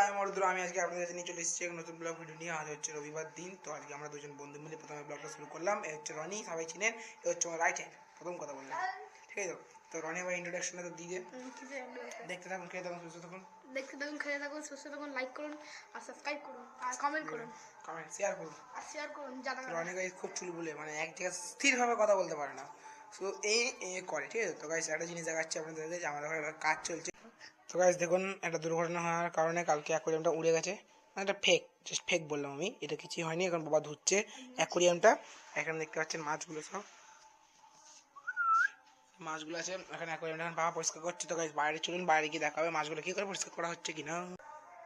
আমি মরুদ্র আমি আজকে আপনাদের কাছে নিয়ে চলে এসেছি এক নতুন ব্লগ ভিডিও নিয়ে। আজ হচ্ছে রবিবার দিন তো আজকে আমরা দুজন বন্ধু মিলে প্রথমে ব্লগটা শুরু করলাম। এ হচ্ছে রনি সবাই চিনেন। এ হচ্ছে আমার রাইট হ্যান্ড প্রথম কথা বললাম। ঠিক আছে তো? রনি ভাই ইন্ট্রোডাকশনটা তো দিয়ে। দেখতে থাকুন খেয়ে থাকুন সুস্থ থাকুন। দেখতে থাকুন খেতে থাকুন সুস্থ থাকুন লাইক করুন আর সাবস্ক্রাইব করুন আর কমেন্ট করুন। কমেন্ট শেয়ার করুন। আর শেয়ার করুন জানা রনি গাইজ খুব চুল বলে মানে এক জায়গায় স্থিরভাবে কথা বলতে পারে না। শুধু এই এ করে ঠিক আছে তো? গাইজ একটা জিনিস দেখাচ্ছি আপনাদের যে আমাদের কাজ চলছে। তো গাইজ দেখুন, একটা দুর্ঘটনা হওয়ার কারণে কালকে অ্যাকোরিয়ামটা উড়ে গেছে। একটা ফেক জাস্ট ফেক বললাম আমি। এটা কিছুই হয়নি এখন বাবা ধুচ্ছে অ্যাকোরিয়ামটা এখানে দেখতে পাচ্ছেন মাছগুলো সব। মাছগুলো আছে, এখানে অ্যাকোরিয়ামটা এখন বাবা পরিষ্কার করছে। তো গাইজ বাইরে চলুন, বাইরে গিয়ে দেখা হবে মাছগুলো কি করে পরিষ্কার করা হচ্ছে কিনা।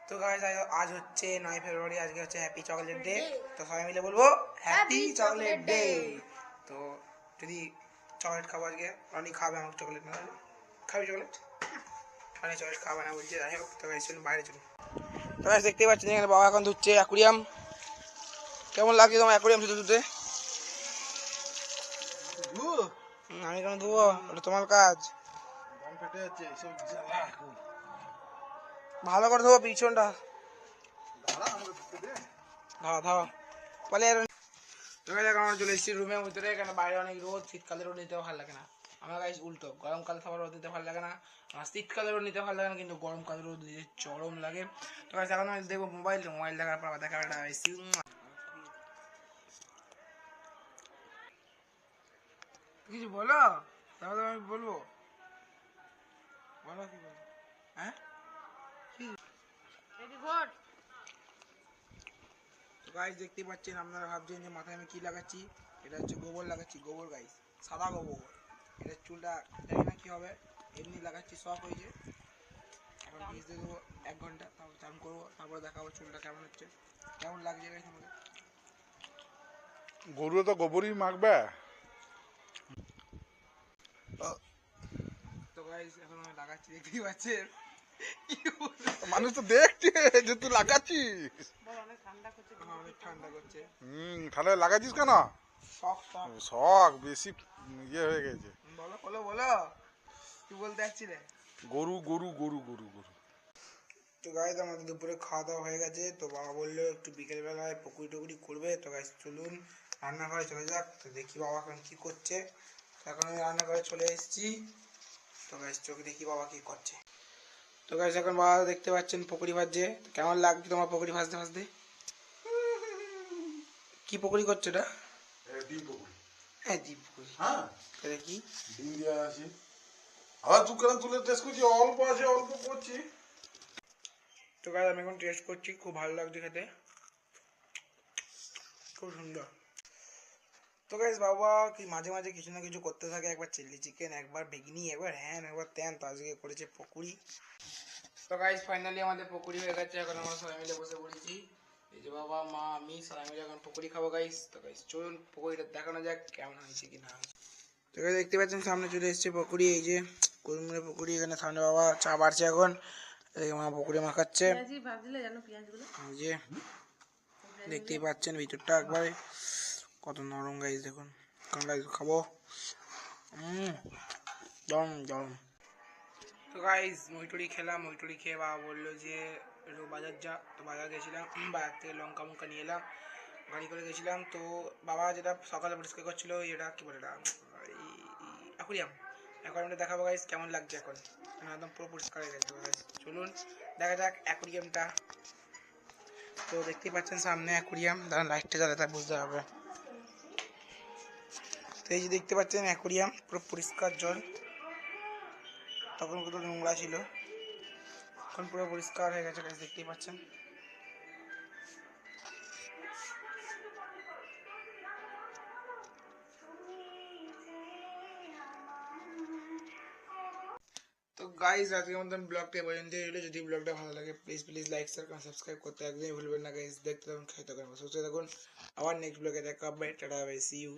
তো গাইজ আজ হচ্ছে নয় ফেব্রুয়ারি, আজকে হচ্ছে হ্যাপি চকলেট ডে তো সবাই মিলে বলব হ্যাপি চকলেট ডে তো যদি চকলেট খাব আজকে অনেক খাবে আমাকে চকলেট না খাবি চকলেট রনি চকলেট খাবে না বলছে যাই হোক তো চলুন বাইরে চলুন। তো দেখতে পাচ্ছেন এখানে বাবা এখন ধুচ্ছে অ্যাকুরিয়াম। কেমন লাগছে তোমার অ্যাকুরিয়াম শুধু ধুতে আমি কেন ধুবো? ওটা তোমার কাজ। ভালো করে ধোবো পিছনটা। ধাওয়া ধাওয়া বলে তোকে দেখ চলে এসেছি রুমের ভিতরে এখানে বাইরে অনেক রোদ শীতকালে রোদ নিতে ভালো লাগে না। আমার গাইস উল্টো। গরমকালে সবার রোদ নিতে ভালো লাগে না। আর শীতকালে রোদ নিতে ভালো লাগে না কিন্তু গরমকালে রোদ নিতে চরম লাগে। তো গাইস এখন আমি দেখব মোবাইল মোবাইল দেখার পর আবার দেখা বেশি কিছু বলো? তাহলে আমি বলব। বলো কি বলব হ্যাঁ? তো গাইস দেখতে পাচ্ছেন আপনারা ভাবছেন যে মাথায় আমি কি লাগাচ্ছি? এটা হচ্ছে গোবর লাগাচ্ছি গোবর গাইস সাদা গোবর। এটা চুলটা জানি না কি হবে? এমনি লাগাচ্ছি শখ হয়েছে এখন ভিজতে দেবো এক ঘণ্টা তারপর চান করব তারপর দেখাবো চুলটা কেমন হচ্ছে। কেমন লাগছে গাইস আমাকে গরু তো গোবরই মাখবে। তো গাইস এখন আমি লাগাচ্ছি দেখতেই পাচ্ছেন? মানুষ তো দেখছে যে তুই লাগাচ্ছিস। অনেক ঠান্ডা করছে হুম তাহলে লাগাচ্ছিস কেন? শখ বেশি ইয়ে হয়ে গেছে। বলো বলো বলো। কি বলতে যাচ্ছিলে গরু গরু গরু গরু গরু। তো গাইজ আমাদের দুপুরে খাওয়া দাওয়া হয়ে গেছে। তো বাবা বলল একটু বিকেলবেলায় পকুড়ি টকুড়ি করবে। তো গাইজ চলুন রান্নাঘরে চলে যাক। তো দেখি বাবা এখন কি করছে। এখন আমি রান্নাঘরে চলে এসেছি। তো গাইজ চোখে দেখি বাবা কি করছে। তো গাইজ এখন বাবা দেখতে পাচ্ছেন পকুড়ি ভাজছে। কেমন লাগছে তোমার পকুড়ি ভাজতে ভাজতে? কি পকুড়ি করছ এটা ডিম পকুড়ি হ্যাঁ পকুড়ি হ্যাঁ? তো দেখি ডিম দেওয়া আছে আবার তুই তুলে টেস্ট করছি অল্প আছে অল্প করছি। তো গাইজ আমি এখন টেস্ট করছি খুব ভালো লাগছে খেতে। খুব সুন্দর। তো গাইজ বাবা কি মাঝে মাঝে কিছু না কিছু করতে থাকে একবার চিলি চিকেন একবার বেগনি একবার হ্যান একবার ত্যান তো আজকে করেছে পকুড়ি। তো গাইজ ফাইনালি আমাদের পকুড়ি হয়ে গেছে এখন আমরা সবাই মিলে বসে পড়েছি। এই যে বাবা মা আমি সবাই মিলে এখন পকুড়ি খাব গাইজ তো গাইজ চলুন পকুড়িটা দেখানো যাক কেমন হয়েছে কি না তো guys, দেখতে পাচ্ছেন সামনে চলে এসেছে পকুড়ি এই যে কুরমুরে পকুড়ি এখানে সামনে বাবা চা বাড়ছে এখন। এদিকে মা পকুড়ি মাখাচ্ছে। এই যে দেখতেই পাচ্ছেন ভিতরটা একবারে। কত নরম গাইজ দেখুন। গাইজ খাব। জম জম। তো গাইজ মইটুরি খেলাম মইটুরি খেয়ে বাবা বলল যে বাজার যা, তো বাজার গেছিলাম বাজার থেকে লঙ্কা মঙ্কা নিয়ে এলাম, গাড়ি করে গেছিলাম, তো বাবা যেটা সকালে পরিষ্কার করছিল এটা কি বলে এটা অ্যাকুরিয়াম অ্যাকুরিয়ামটা দেখাবো গাইজ কেমন লাগছে এখন? এখন একদম পুরো পরিষ্কার হয়ে গেছে চলুন, দেখা যাক অ্যাকুরিয়ামটা তো দেখতেই পাচ্ছেন সামনে অ্যাকুরিয়াম দাঁড়ান লাইটটা জ্বালে তা বুঝতে হবে। তো এই যে দেখতে পাচ্ছেন অ্যাকুরিয়াম পুরো পরিষ্কার জল। তখন কত নোংরা ছিল। এখন পুরো পরিষ্কার হয়ে গেছে guys, দেখতেই পাচ্ছেন তো গাইজ আজকের মতন ব্লগটা এই পর্যন্ত রইল যদি ব্লগটা ভালো লাগে please please like share subscribe করতে একদমই ভুলবেন না গাইজ দেখতে থাকুন খেতে থাকুন সুস্থ থাকুন আবার নেক্সট ব্লগে দেখা হবে টাটা বাই সি ইউ